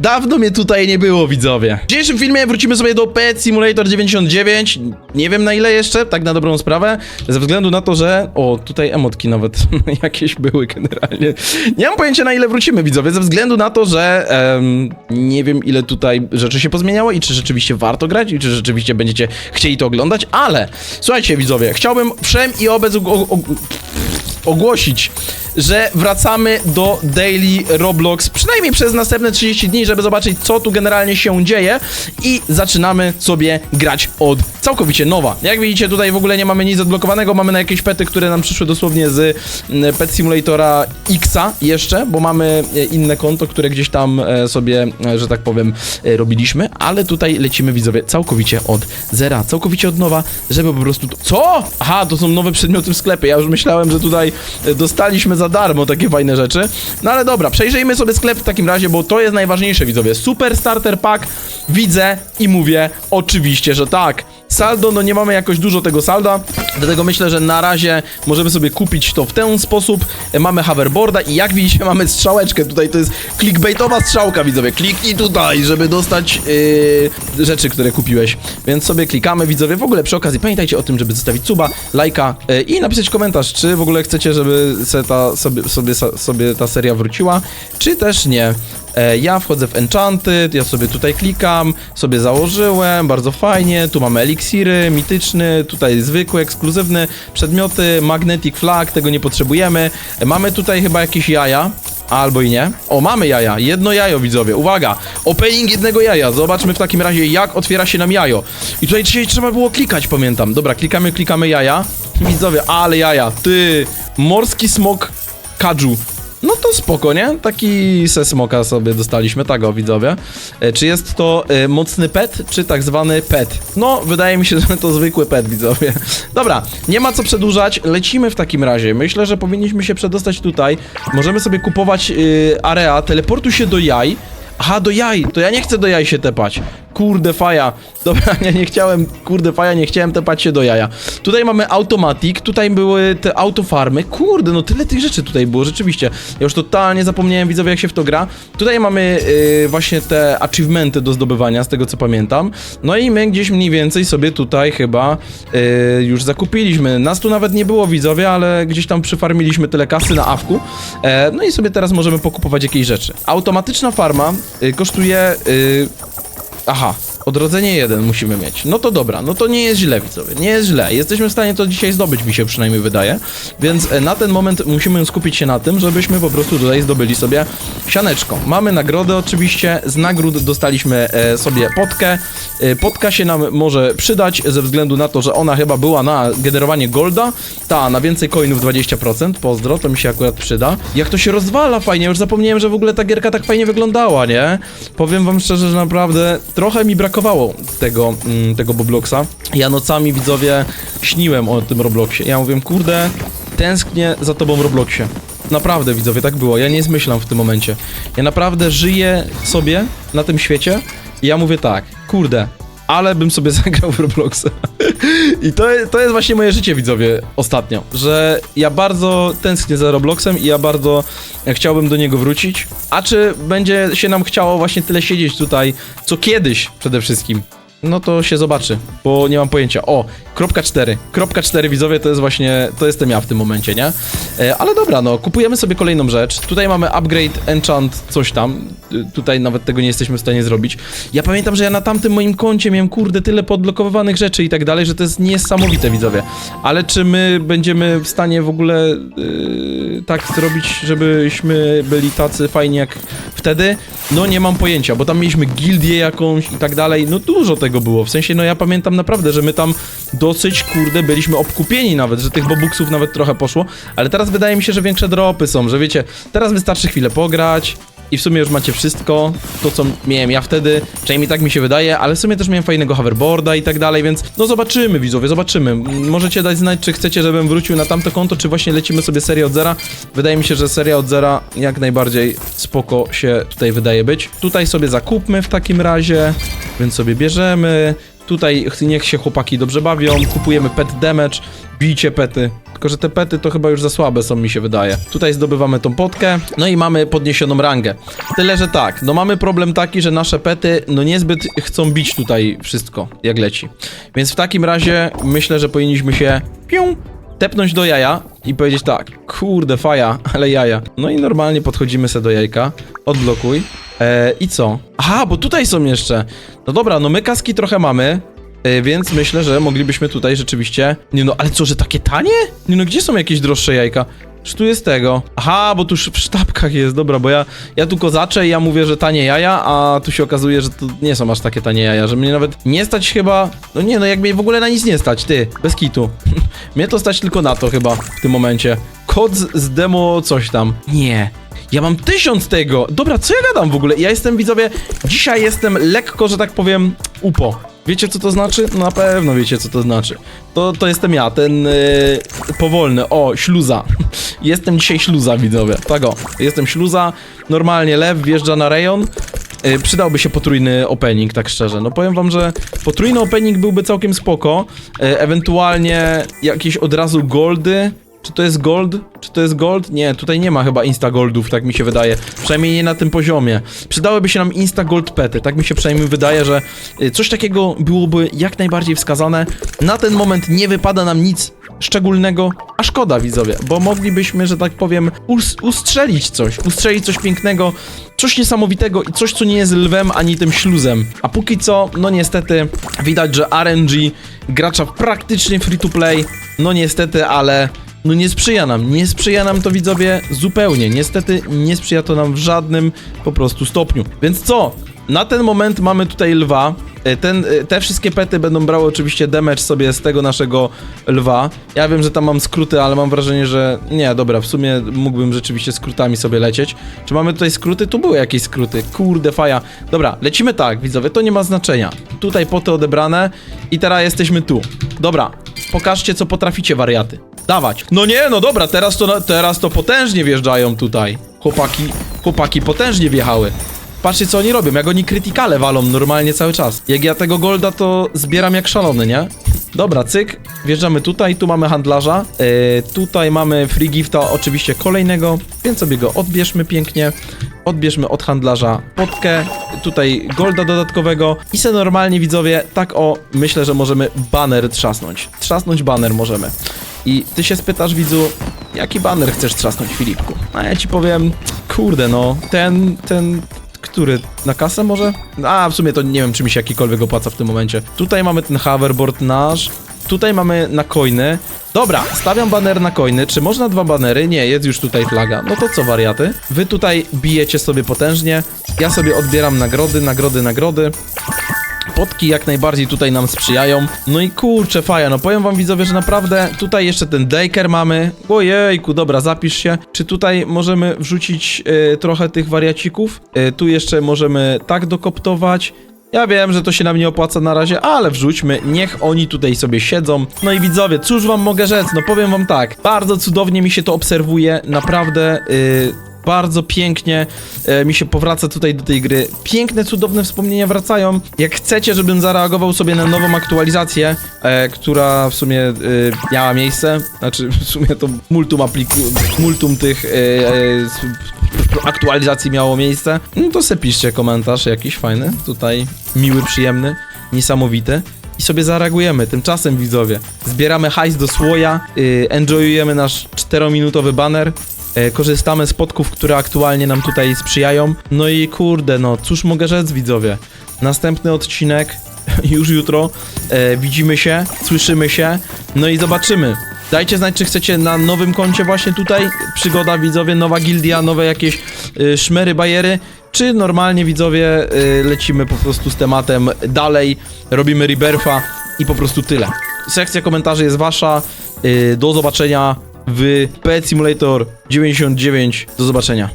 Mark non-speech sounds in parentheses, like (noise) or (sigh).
Dawno mnie tutaj nie było, widzowie. W dzisiejszym filmie wrócimy sobie do Pet Simulator 99. Nie wiem na ile jeszcze, tak na dobrą sprawę, ze względu na to, że... O, tutaj emotki nawet (laughs) jakieś były generalnie. Nie mam pojęcia na ile wrócimy, widzowie, ze względu na to, że em, nie wiem ile tutaj rzeczy się pozmieniało i czy rzeczywiście warto grać i czy rzeczywiście będziecie chcieli to oglądać, ale słuchajcie, widzowie, chciałbym wszem i obec og- og- ogłosić, że wracamy do Daily Roblox przynajmniej przez następne 30 dni, żeby zobaczyć, co tu generalnie się dzieje i zaczynamy sobie grać od całkowicie nowa. Jak widzicie, tutaj w ogóle nie mamy nic odblokowanego, mamy na jakieś pety, które nam przyszły dosłownie z mm, Pet Simulatora Xa jeszcze, bo mamy e, inne konto, które gdzieś tam e, sobie, e, że tak powiem, robiliśmy, ale tutaj lecimy widzowie całkowicie od zera, całkowicie od nowa, żeby po prostu... To... Co? Aha, to są nowe przedmioty w sklepie, ja już myślałem, że tutaj dostaliśmy za darmo takie fajne rzeczy. No ale dobra, przejrzyjmy sobie sklep w takim razie, bo to jest najważniejsze, widzowie. Super Starter Pack widzę i mówię oczywiście, że tak. Saldo, no nie mamy jakoś dużo tego salda, dlatego myślę, że na razie możemy sobie kupić to w ten sposób. E, Mamy hoverboarda i jak widzicie mamy strzałeczkę, tutaj to jest clickbaitowa strzałka, widzowie. Kliknij tutaj, żeby dostać yy, rzeczy, które kupiłeś. Więc sobie klikamy, widzowie. W ogóle przy okazji pamiętajcie o tym, żeby zostawić suba, lajka yy, i napisać komentarz, czy w ogóle chcecie, żeby se ta, sobie, sobie, sobie ta seria wróciła, czy też nie. E, Ja wchodzę w Enchanted, ja sobie tutaj klikam, sobie założyłem, bardzo fajnie, tu mamy eliksiry, mityczny, tutaj zwykły, ekskluzywny, przedmioty, magnetic flag, tego nie potrzebujemy. E, Mamy tutaj chyba jakieś jaja, albo i nie. O, mamy jaja, jedno jajo widzowie, uwaga, opening jednego jaja, zobaczmy w takim razie jak otwiera się nam jajo. I tutaj dzisiaj trzeba było klikać, pamiętam. Dobra, klikamy, klikamy jaja. Widzowie, ale jaja, ty, morski smok kadżu. No to spoko, nie? Taki se smoka sobie dostaliśmy, tak o widzowie. E, czy jest to e, mocny pet, czy tak zwany pet? No, wydaje mi się, (laughs) że to zwykły pet, widzowie. Dobra, nie ma co przedłużać, lecimy w takim razie. Myślę, że powinniśmy się przedostać tutaj. Możemy sobie kupować y, area, teleportuj się do jaj. Aha, do jaj, to ja nie chcę do jaj się tepać. Kurde faja. Dobra, (laughs) ja nie chciałem, kurde faja, nie chciałem tepać się do jaja. Tutaj mamy automatik, tutaj były te autofarmy. Kurde, no tyle tych rzeczy tutaj było, rzeczywiście. Ja już totalnie zapomniałem, widzowie, jak się w to gra. Tutaj mamy yy, właśnie te achievementy do zdobywania, z tego co pamiętam. No i my gdzieś mniej więcej sobie tutaj chyba yy, już zakupiliśmy. Nas tu nawet nie było, widzowie, ale gdzieś tam przyfarmiliśmy tyle kasy na awku. E, no i sobie teraz możemy pokupować jakieś rzeczy. Automatyczna farma y, kosztuje... Y, aha, odrodzenie 1 musimy mieć. No to dobra, no to nie jest źle, widzowie, nie jest źle. Jesteśmy w stanie to dzisiaj zdobyć, mi się przynajmniej wydaje. Więc e, na ten moment musimy skupić się na tym, żebyśmy po prostu tutaj zdobyli sobie sianeczko. Mamy nagrodę oczywiście, z nagród dostaliśmy e, sobie potkę. E, potka się nam może przydać ze względu na to, że ona chyba była na generowanie golda. Ta, na więcej coinów 20%, pozdro, to mi się akurat przyda. Jak to się rozwala fajnie, już zapomniałem, że w ogóle ta gierka tak fajnie wyglądała, nie? Powiem wam szczerze, że naprawdę trochę mi brakowało tego, mm, tego Bobloxa. Ja nocami, widzowie, śniłem o tym Robloxie. Ja mówię, kurde, tęsknię za tobą Robloxie. Naprawdę, widzowie, tak było. Ja nie zmyślam w tym momencie. Ja naprawdę żyję sobie na tym świecie i ja mówię tak, kurde, ale bym sobie (laughs) zagrał w Robloxa. I to, to jest właśnie moje życie, widzowie, ostatnio. Że ja bardzo tęsknię za Robloxem i ja bardzo chciałbym do niego wrócić. A czy będzie się nam chciało właśnie tyle siedzieć tutaj, co kiedyś przede wszystkim? No to się zobaczy, bo nie mam pojęcia. O, kropka 4. Kropka 4 widzowie to jest właśnie, to jestem ja w tym momencie, nie? E, ale dobra, no, kupujemy sobie kolejną rzecz. Tutaj mamy upgrade, enchant, coś tam. Y, Tutaj nawet tego nie jesteśmy w stanie zrobić. Ja pamiętam, że ja na tamtym moim koncie miałem, kurde, tyle podblokowanych rzeczy i tak dalej, że to jest niesamowite, widzowie. Ale czy my będziemy w stanie w ogóle yy, tak zrobić, żebyśmy byli tacy fajni jak wtedy? No nie mam pojęcia, bo tam mieliśmy gildię jakąś i tak dalej. No dużo tego było. W sensie, no ja pamiętam naprawdę, że my tam dosyć, kurde, byliśmy obkupieni nawet, że tych bobuksów nawet trochę poszło. Ale teraz wydaje mi się, że większe dropy są, że wiecie, teraz wystarczy chwilę pograć, i w sumie już macie wszystko, to co miałem ja wtedy, przynajmniej tak mi się wydaje, ale w sumie też miałem fajnego hoverboarda i tak dalej, więc no zobaczymy widzowie, zobaczymy. Możecie dać znać, czy chcecie, żebym wrócił na tamto konto, czy właśnie lecimy sobie serię od zera. Wydaje mi się, że seria od zera jak najbardziej spoko się tutaj wydaje być. Tutaj sobie zakupmy w takim razie, więc sobie bierzemy. Tutaj ch- niech się chłopaki dobrze bawią, kupujemy pet damage, bijcie pety. Tylko, że te pety to chyba już za słabe są, mi się wydaje. Tutaj zdobywamy tą potkę, no i mamy podniesioną rangę. Tyle, że tak, no mamy problem taki, że nasze pety, no niezbyt chcą bić tutaj wszystko, jak leci. Więc w takim razie myślę, że powinniśmy się pią, tepnąć do jaja i powiedzieć tak, kurde faja, ale jaja. No i normalnie podchodzimy se do jajka, odblokuj. E, I co? Aha, bo tutaj są jeszcze. No dobra, no my kaski trochę mamy, e, więc myślę, że moglibyśmy tutaj rzeczywiście... Nie no, ale co, że takie tanie? Nie no, gdzie są jakieś droższe jajka? Czy tu jest tego? Aha, bo tu w sztabkach jest, dobra, bo ja, ja tu kozaczę i ja mówię, że tanie jaja, a tu się okazuje, że to nie są aż takie tanie jaja, że mnie nawet nie stać chyba... No nie, no jak mnie w ogóle na nic nie stać, ty, bez kitu. (laughs) mnie to stać tylko na to chyba w tym momencie. Kod z demo coś tam. Nie. Ja mam tysiąc tego! Dobra, co ja gadam w ogóle? Ja jestem, widzowie, dzisiaj jestem lekko, że tak powiem, upo. Wiecie, co to znaczy? Na pewno wiecie, co to znaczy. To, to jestem ja, ten yy, powolny. O, śluza. (laughs) jestem dzisiaj śluza, widzowie. Tak o, jestem śluza. Normalnie lew wjeżdża na rejon. Yy, przydałby się potrójny opening, tak szczerze. No powiem wam, że potrójny opening byłby całkiem spoko. Yy, ewentualnie jakieś od razu goldy. Czy to jest gold? Czy to jest gold? Nie, tutaj nie ma chyba insta goldów, tak mi się wydaje. Przynajmniej nie na tym poziomie. Przydałyby się nam insta gold pety, tak mi się przynajmniej wydaje, że y, coś takiego byłoby jak najbardziej wskazane. Na ten moment nie wypada nam nic szczególnego, a szkoda widzowie, bo moglibyśmy, że tak powiem, us ustrzelić coś, ustrzelić coś pięknego, coś niesamowitego i coś, co nie jest lwem ani tym śluzem. A póki co, no niestety, widać, że RNG gracza praktycznie free to play, no niestety, ale no nie sprzyja nam, nie sprzyja nam to widzowie zupełnie. Niestety nie sprzyja to nam w żadnym po prostu stopniu. Więc co? Na ten moment mamy tutaj lwa. E, Ten, e, te wszystkie pety będą brały oczywiście damage sobie z tego naszego lwa. Ja wiem, że tam mam skróty, ale mam wrażenie, że nie, dobra, w sumie mógłbym rzeczywiście skrótami sobie lecieć. Czy mamy tutaj skróty? Tu były jakieś skróty. Kurde, faja. Dobra, lecimy tak, widzowie, to nie ma znaczenia. Tutaj poty odebrane i teraz jesteśmy tu. Dobra, pokażcie co potraficie, wariaty. Dawać. No nie, no dobra, teraz to, teraz to potężnie wjeżdżają tutaj. Chłopaki, chłopaki potężnie wjechały. Patrzcie co oni robią, jak oni krytykale walą normalnie cały czas. Jak ja tego golda to zbieram jak szalony, nie? Dobra, cyk, wjeżdżamy tutaj, tu mamy handlarza, yy, tutaj mamy free gifta oczywiście kolejnego, więc sobie go odbierzmy pięknie, odbierzmy od handlarza potkę, tutaj golda dodatkowego i se normalnie widzowie, tak o, myślę, że możemy banner trzasnąć, trzasnąć banner możemy. I ty się spytasz widzu, jaki banner chcesz trzasnąć Filipku? A ja ci powiem, kurde no, ten, ten, który? Na kasę może? A, w sumie to nie wiem, czy mi się jakikolwiek opłaca w tym momencie. Tutaj mamy ten hoverboard nasz. Tutaj mamy na coiny. Dobra, stawiam baner na coiny. Czy można dwa banery? Nie, jest już tutaj flaga. No to co, wariaty? Wy tutaj bijecie sobie potężnie. Ja sobie odbieram nagrody, nagrody, nagrody. Potki jak najbardziej tutaj nam sprzyjają. No i kurczę, faja, no powiem wam widzowie, że naprawdę tutaj jeszcze ten Daker mamy. Ojejku, dobra, zapisz się. Czy tutaj możemy wrzucić e, trochę tych wariacików? E, tu jeszcze możemy tak dokoptować. Ja wiem, że to się nam nie opłaca na razie, ale wrzućmy, niech oni tutaj sobie siedzą. No i widzowie, cóż wam mogę rzec? No powiem wam tak, bardzo cudownie mi się to obserwuje, naprawdę... Yy, bardzo pięknie e, mi się powraca tutaj do tej gry. Piękne, cudowne wspomnienia wracają. Jak chcecie, żebym zareagował sobie na nową aktualizację, e, która w sumie e, miała miejsce, znaczy (laughs) w sumie to multum apliku, multum tych aktualizacji miało miejsce, no to se piszcie komentarz jakiś fajny, tutaj miły, przyjemny, niesamowity i sobie zareagujemy. Tymczasem widzowie, zbieramy hajs do słoja, yy, enjoyujemy nasz 4-minutowy banner, e, korzystamy z podków, które aktualnie nam tutaj sprzyjają. No i kurde, no cóż mogę rzec widzowie. Następny odcinek (laughs) już jutro. E, widzimy się, słyszymy się, no i zobaczymy. Dajcie znać, czy chcecie na nowym koncie właśnie tutaj przygoda widzowie, nowa gildia, nowe jakieś y, szmery, bajery, czy normalnie widzowie y, lecimy po prostu z tematem dalej, robimy rebirfa i po prostu tyle. Sekcja komentarzy jest wasza. Y, do zobaczenia w Pet Simulator 99. Do zobaczenia.